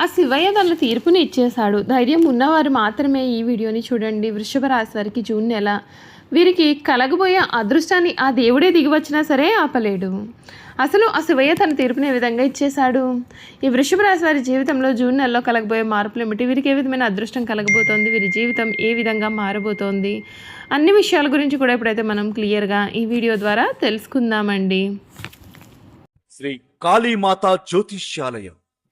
ఆ శివయ్య తన తీర్పుని ఇచ్చేశాడు. ధైర్యం ఉన్నవారు మాత్రమే ఈ వీడియోని చూడండి. వృషభ రాశి వారికి జూన్ నెల. వీరికి కలగబోయే అదృష్టాన్ని ఆ దేవుడే దిగి వచ్చినా సరే ఆపలేడు. అసలు ఆ శివయ్య తన తీర్పుని ఏ విధంగా ఇచ్చేశాడు? ఈ వృషభ రాశి వారి జీవితంలో జూన్ నెలలో కలగబోయే మార్పులు ఏమిటి? వీరికి ఏ విధమైన అదృష్టం కలగబోతోంది? వీరి జీవితం ఏ విధంగా మారబోతోంది? అన్ని విషయాల గురించి కూడా ఇప్పుడైతే మనం క్లియర్గా ఈ వీడియో ద్వారా తెలుసుకుందామండి. శ్రీ కాళీమాత జ్యోతిష్యాలయం.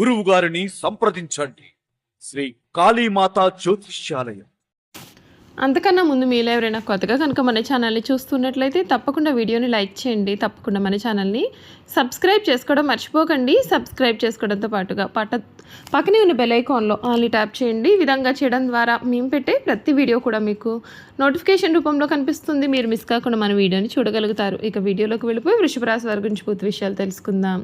గురువు గారిని సంప్రదించండి. శ్రీ కాళీమాతా జ్యోతిష్యాలయం. అంతకన్నా ముందు మీలో ఎవరైనా కొత్తగా కనుక మన ఛానల్ని చూస్తున్నట్లయితే తప్పకుండా వీడియోని లైక్ చేయండి తప్పకుండా మన ఛానల్ని సబ్స్క్రైబ్ చేసుకోవడం మర్చిపోకండి. సబ్స్క్రైబ్ చేసుకోవడంతో పాటుగా పట్ట పక్కనే ఉన్న బెల్ ఐకాన్లో ఆన్లీ ట్యాప్ చేయండి. ఈ విధంగా చేయడం ద్వారా మేము పెట్టే ప్రతి వీడియో కూడా మీకు నోటిఫికేషన్ రూపంలో కనిపిస్తుంది. మీరు మిస్ కాకుండా మన వీడియోని చూడగలుగుతారు. ఇక వీడియోలోకి వెళ్ళిపోయి వృషభ రాశి వారి గురించి పూర్తి విషయాలు తెలుసుకుందాం.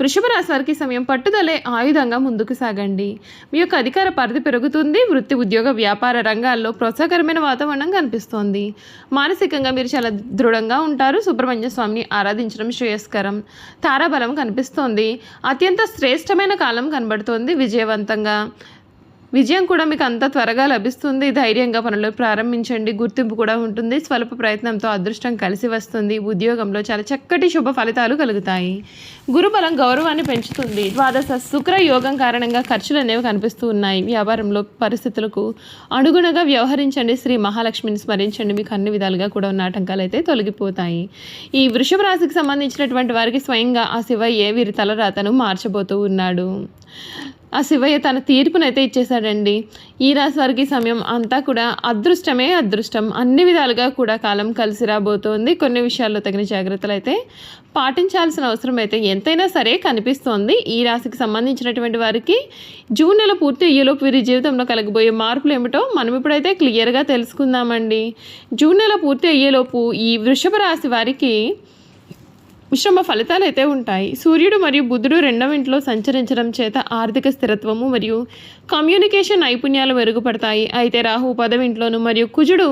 వృషభ రాశి వారికి సమయం పట్టుదలే ఆయుధంగా ముందుకు సాగండి. మీ యొక్క అధికార పరిధి పెరుగుతుంది. వృత్తి ఉద్యోగ వ్యాపార రంగాల్లో ప్రోత్సాహకరమైన వాతావరణం కనిపిస్తోంది. మానసికంగా మీరు చాలా దృఢంగా ఉంటారు. సుబ్రహ్మణ్య స్వామిని ఆరాధించడం శ్రేయస్కరం. తారాబలం కనిపిస్తోంది. అత్యంత శ్రేష్టమైన కాలం కనబడుతోంది విజయవంతంగా. విజయం కూడా మీకు అంత త్వరగా లభిస్తుంది. ధైర్యంగా పనులు ప్రారంభించండి. గుర్తింపు కూడా ఉంటుంది. స్వల్ప ప్రయత్నంతో అదృష్టం కలిసి వస్తుంది. ఉద్యోగంలో చాలా చక్కటి శుభ ఫలితాలు కలుగుతాయి. గురుబలం గౌరవాన్ని పెంచుతుంది. ద్వాదశ శుక్ర యోగం కారణంగా ఖర్చులు అనేవి కనిపిస్తూ ఉన్నాయి. వ్యాపారంలో పరిస్థితులకు అనుగుణంగా వ్యవహరించండి. శ్రీ మహాలక్ష్మిని స్మరించండి. మీకు అన్ని విధాలుగా కూడా ఉన్న ఆటంకాలు అయితే తొలగిపోతాయి. ఈ వృషభ రాశికి సంబంధించినటువంటి వారికి స్వయంగా ఆ శివయ్యే వీరి తలరాతను మార్చబోతూ ఉన్నాడు. ఆ శివయ్య తన తీర్పునైతే ఇచ్చేశాడండి. ఈ రాశి వారికి సమయం అంతా కూడా అదృష్టమే అదృష్టం. అన్ని విధాలుగా కూడా కాలం కలిసి రాబోతోంది. కొన్ని విషయాల్లో తగిన జాగ్రత్తలు అయితే పాటించాల్సిన అవసరం అయితే ఎంతైనా సరే కనిపిస్తోంది. ఈ రాశికి సంబంధించినటువంటి వారికి జూన్ నెల పూర్తి అయ్యేలోపు వీరి జీవితంలో కలగబోయే మార్పులు ఏమిటో మనం ఇప్పుడైతే క్లియర్గా తెలుసుకుందామండి. జూన్ నెల పూర్తి అయ్యేలోపు ఈ వృషభ రాశి వారికి మిశ్రమ ఫలితాలు అయితే ఉంటాయి. సూర్యుడు మరియు బుధుడు రెండవ ఇంట్లో సంచరించడం చేత ఆర్థిక స్థిరత్వము మరియు కమ్యూనికేషన్ నైపుణ్యాలు మెరుగుపడతాయి. అయితే రాహు పదవి ఇంట్లోను మరియు కుజుడు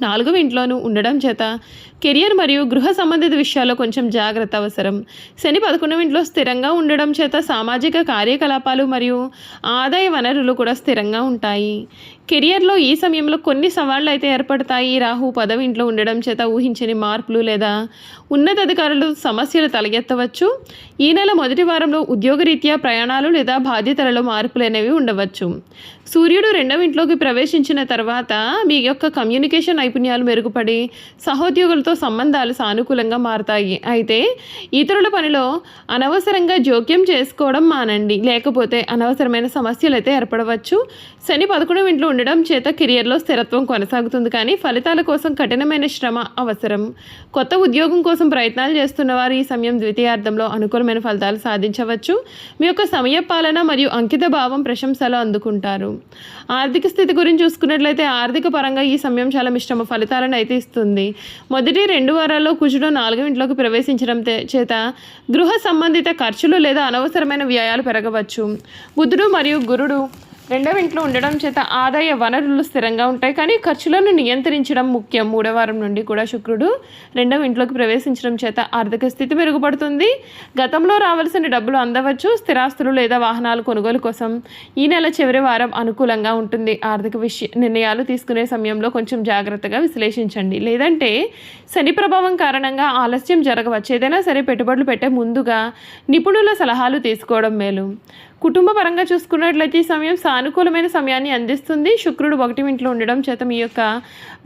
నాలుగవ ఇంట్లోనూ ఉండడం చేత కెరియర్ మరియు గృహ సంబంధిత విషయాల్లో కొంచెం జాగ్రత్త అవసరం. శని పదకొండవ ఇంట్లో స్థిరంగా ఉండడం చేత సామాజిక కార్యకలాపాలు మరియు ఆదాయ వనరులు కూడా స్థిరంగా ఉంటాయి. కెరియర్లో ఈ సమయంలో కొన్ని సవాళ్ళు అయితే ఏర్పడతాయి. రాహు పదవి ఇంట్లో ఉండడం చేత ఊహించని మార్పులు లేదా ఉన్నతాధికారులు సమస్యలు తలెత్తవచ్చు. ఈ నెల మొదటి వారంలో ఉద్యోగరీత్యా ప్రయాణాలు లేదా బాధ్యతలలో మార్పులు అనేవి ఉండవచ్చు. సూర్యుడు రెండవ ఇంట్లోకి ప్రవేశించిన తర్వాత మీ యొక్క కమ్యూనికేషన్ నైపుణ్యాలు మెరుగుపడి సహోద్యోగులతో సంబంధాలు సానుకూలంగా మారతాయి. అయితే ఇతరుల పనిలో అనవసరంగా జోక్యం చేసుకోవడం మానండి. లేకపోతే అనవసరమైన సమస్యలు అయితే ఏర్పడవచ్చు. శని పదకొండవ ఇంట్లో ఉండడం చేత కెరియర్లో స్థిరత్వం కొనసాగుతుంది. కానీ ఫలితాల కోసం కఠినమైన శ్రమ అవసరం. కొత్త ఉద్యోగం కోసం ప్రయత్నాలు చేస్తున్న వారు ఈ సమయం ద్వితీయార్థంలో అనుకూలమైన ఫలితాలు సాధించవచ్చు. మీ యొక్క సమయ పాలన మరియు అంకిత భావం ప్రశంసలు అందుకుంటారు. ఆర్థిక స్థితి గురించి చూసుకున్నట్లయితే ఆర్థిక పరంగా ఈ సమయం చాలా మిశ్రమ ఫలితాలను అయితే ఇస్తుంది. మొదటి రెండు వారాల్లో కుజుడు నాలుగో ఇంట్లోకి ప్రవేశించడం చేత గృహ సంబంధిత ఖర్చులు లేదా అనవసరమైన వ్యయాలు పెరగవచ్చు. బుధుడు మరియు గురుడు రెండవ ఇంట్లో ఉండడం చేత ఆదాయ వనరులు స్థిరంగా ఉంటాయి కానీ ఖర్చులను నియంత్రించడం ముఖ్యం. మూడవ వారం నుండి కూడా శుక్రుడు రెండవ ఇంట్లోకి ప్రవేశించడం చేత ఆర్థిక స్థితి మెరుగుపడుతుంది. గతంలో రావాల్సిన డబ్బులు అందవచ్చు స్థిరాస్తులు లేదా వాహనాలు కొనుగోలు కోసం ఈ నెల చివరి వారం అనుకూలంగా ఉంటుంది. ఆర్థిక విషయ నిర్ణయాలు తీసుకునే సమయంలో కొంచెం జాగ్రత్తగా విశ్లేషించండి. లేదంటే శని ప్రభావం కారణంగా ఆలస్యం జరగవచ్చు ఏదైనా సరే పెట్టుబడులు పెట్టే ముందుగా నిపుణుల సలహాలు తీసుకోవడం మేలు. కుటుంబ పరంగా చూసుకున్నట్లయితే ఈ సమయం సానుకూలమైన సమయాన్ని అందిస్తుంది. శుక్రుడు ఒకటి ఇంట్లో ఉండడం చేత మీ యొక్క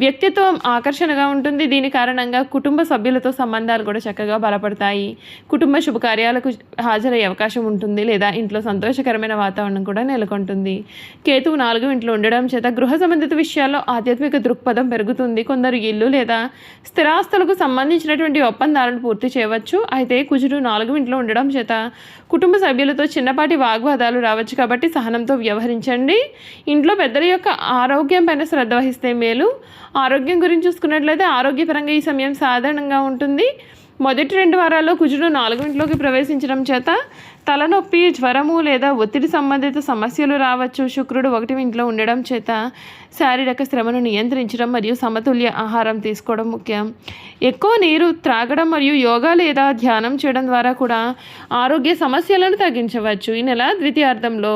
వ్యక్తిత్వం ఆకర్షణగా ఉంటుంది. దీని కారణంగా కుటుంబ సభ్యులతో సంబంధాలు కూడా చక్కగా బలపడతాయి. కుటుంబ శుభకార్యాలకు హాజరయ్యే అవకాశం ఉంటుంది లేదా ఇంట్లో సంతోషకరమైన వాతావరణం కూడా నెలకొంటుంది. కేతువు నాలుగు ఇంట్లో ఉండడం చేత గృహ సంబంధిత విషయాల్లో ఆధ్యాత్మిక దృక్పథం పెరుగుతుంది. కొందరు ఇల్లు లేదా స్థిరాస్తులకు సంబంధించినటువంటి ఒప్పందాలను పూర్తి చేయవచ్చు. అయితే కుజుడు నాలుగు ఇంట్లో ఉండడం చేత కుటుంబ సభ్యులతో చిన్నపాటి వాగు వాగ్వాదాలు రావచ్చు కాబట్టి సహనంతో వ్యవహరించండి. ఇంట్లో పెద్దల యొక్క ఆరోగ్యం పైన శ్రద్ధ వహిస్తే మేలు. ఆరోగ్యం గురించి చూసుకున్నట్లయితే ఆరోగ్యపరంగా ఈ సమయం సాధారణంగా ఉంటుంది. మొదటి రెండు వారాల్లో కుజుడు నాలుగు ఇంట్లోకి ప్రవేశించడం చేత తలనొప్పి జ్వరము లేదా ఒత్తిడి సంబంధిత సమస్యలు రావచ్చు. శుక్రుడు ఒకటి ఇంట్లో ఉండడం చేత శారీరక శ్రమను నియంత్రించడం మరియు సమతుల్య ఆహారం తీసుకోవడం ముఖ్యం. ఎక్కువ నీరు త్రాగడం మరియు యోగా లేదా ధ్యానం చేయడం ద్వారా కూడా ఆరోగ్య సమస్యలను తగ్గించవచ్చు. ఈ నెల ద్వితీయార్థంలో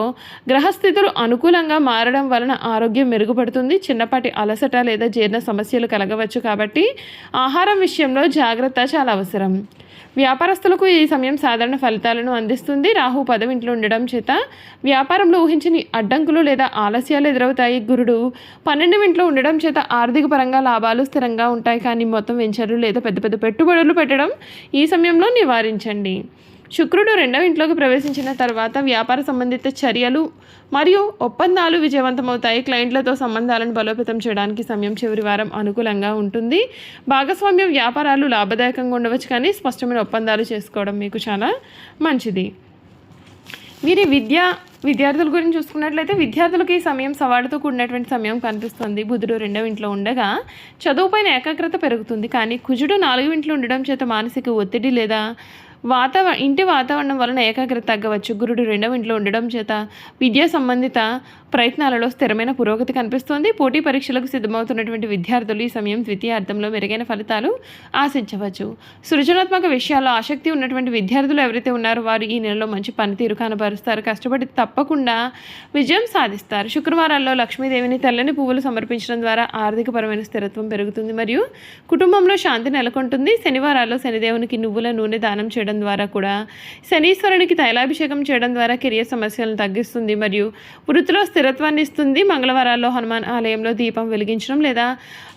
గ్రహస్థితులు అనుకూలంగా మారడం వలన ఆరోగ్యం మెరుగుపడుతుంది. చిన్నపాటి అలసట లేదా జీర్ణ సమస్యలు కలగవచ్చు కాబట్టి ఆహారం విషయంలో జాగ్రత్త చాలా అవసరం. వ్యాపారస్తులకు ఈ సమయం సాధారణ ఫలితాలను అందిస్తుంది. రాహు పదవింట్లో ఉండడం చేత వ్యాపారంలో ఊహించని అడ్డంకులు లేదా ఆలస్యాలు ఎదురవుతాయి. గురుడు పన్నెండు ఇంట్లో ఉండడం చేత ఆర్థిక పరంగా లాభాలు స్థిరంగా ఉంటాయి. కానీ మొత్తం వెంచర్లు లేదా పెద్ద పెద్ద పెట్టుబడులు పెట్టడం ఈ సమయంలో నివారించండి. శుక్రుడు రెండవ ఇంట్లోకి ప్రవేశించిన తర్వాత వ్యాపార సంబంధిత చర్యలు మరియు ఒప్పందాలు విజయవంతమవుతాయి. క్లయింట్లతో సంబంధాలను బలోపేతం చేయడానికి సమయం చివరి వారం అనుకూలంగా ఉంటుంది. భాగస్వామ్య వ్యాపారాలు లాభదాయకంగా ఉండవచ్చు. కానీ స్పష్టమైన ఒప్పందాలు చేసుకోవడం మీకు చాలా మంచిది. వీరి విద్య విద్యార్థుల గురించి చూసుకున్నట్లయితే విద్యార్థులకి ఈ సమయం సవాలుతో కూడినటువంటి సమయం కనిపిస్తుంది. బుధుడు రెండవ ఇంట్లో ఉండగా చదువుపైన ఏకాగ్రత పెరుగుతుంది. కానీ కుజుడు నాలుగు ఇంట్లో ఉండడం చేత మానసిక ఒత్తిడి లేదా వాతావరణ ఇంటి వాతావరణం వలన ఏకాగ్రత తగ్గవచ్చు. గురుడు రెండవ ఇంట్లో ఉండడం చేత విద్యా సంబంధిత ప్రయత్నాలలో స్థిరమైన పురోగతి కనిపిస్తోంది. పోటీ పరీక్షలకు సిద్ధమవుతున్నటువంటి విద్యార్థులు ఈ సమయం ద్వితీయ అర్థంలో మెరుగైన ఫలితాలు ఆశించవచ్చు. సృజనాత్మక విషయాల్లో ఆసక్తి ఉన్నటువంటి విద్యార్థులు ఎవరైతే ఉన్నారో వారు ఈ నెలలో మంచి పనితీరు కనబరుస్తారు. కష్టపడి తప్పకుండా విజయం సాధిస్తారు. శుక్రవారాల్లో లక్ష్మీదేవిని తెల్లని పువ్వులు సమర్పించడం ద్వారా ఆర్థికపరమైన స్థిరత్వం పెరుగుతుంది. మరియు కుటుంబంలో శాంతి నెలకొంటుంది. శనివారాల్లో శనిదేవునికి నువ్వుల నూనె దానం చేయడం ద్వారా కూడా శనీశ్వరునికి తైలాభిషేకం చేయడం ద్వారా కెరియర్ సమస్యలను తగ్గిస్తుంది మరియు వృత్తిలో స్థిరత్వాన్ని ఇస్తుంది. మంగళవారాల్లో హనుమాన్ ఆలయంలో దీపం వెలిగించడం లేదా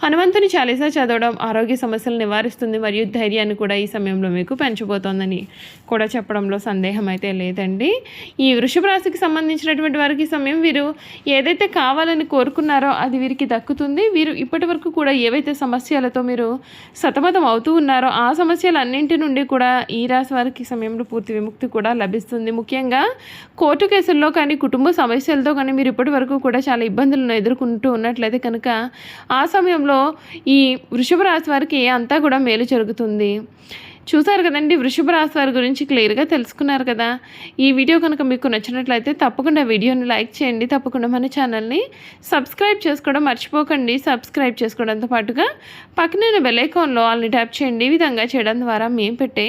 హనుమంతుని చాలీసా చదవడం ఆరోగ్య సమస్యలు నివారిస్తుంది మరియు ధైర్యాన్ని కూడా ఈ సమయంలో మీకు పెంచబోతోందని కూడా చెప్పడంలో సందేహం అయితే లేదండి. ఈ వృషభ రాశికి సంబంధించినటువంటి వారికి సమయం వీరు ఏదైతే కావాలని కోరుకున్నారో అది వీరికి దక్కుతుంది. వీరు ఇప్పటి వరకు కూడా ఏవైతే సమస్యలతో మీరు సతమతం అవుతూ ఉన్నారో ఆ సమస్యలన్నింటి నుండి కూడా ఈ రాశి వారికి సమయంలో పూర్తి విముక్తి కూడా లభిస్తుంది. ముఖ్యంగా కోర్టు కేసుల్లో కానీ కుటుంబ సమస్యలతో కానీ మీరు ఇప్పటి వరకు కూడా చాలా ఇబ్బందులను ఎదుర్కొంటూ ఉన్నట్లయితే కనుక ఆ సమయంలో ఈ వృషభ రాశి వారికి అంతా కూడా మేలు జరుగుతుంది. చూసారు కదండి వృషభ రాశి వారి గురించి క్లియర్గా తెలుసుకున్నారు కదా. ఈ వీడియో కనుక మీకు నచ్చినట్లయితే తప్పకుండా వీడియోని లైక్ చేయండి తప్పకుండా మన ఛానల్ని సబ్స్క్రైబ్ చేసుకోవడం మర్చిపోకండి. సబ్స్క్రైబ్ చేసుకోవడంతో పాటుగా పక్కన బెల్ ఐకాన్లో వాళ్ళని ట్యాప్ చేయండి. ఈ విధంగా చేయడం ద్వారా మేము పెట్టే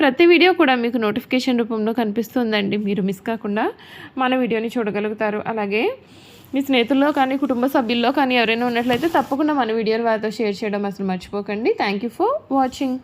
ప్రతి వీడియో కూడా మీకు నోటిఫికేషన్ రూపంలో కనిపిస్తుందండి. మీరు మిస్ కాకుండా మన వీడియోని చూడగలుగుతారు. అలాగే మీ స్నేహితుల్లో కానీ కుటుంబ సభ్యుల్లో కానీ ఎవరైనా ఉన్నట్లయితే తప్పకుండా మన వీడియోని వారితో షేర్ చేయడం అసలు మర్చిపోకండి. Thank you for watching.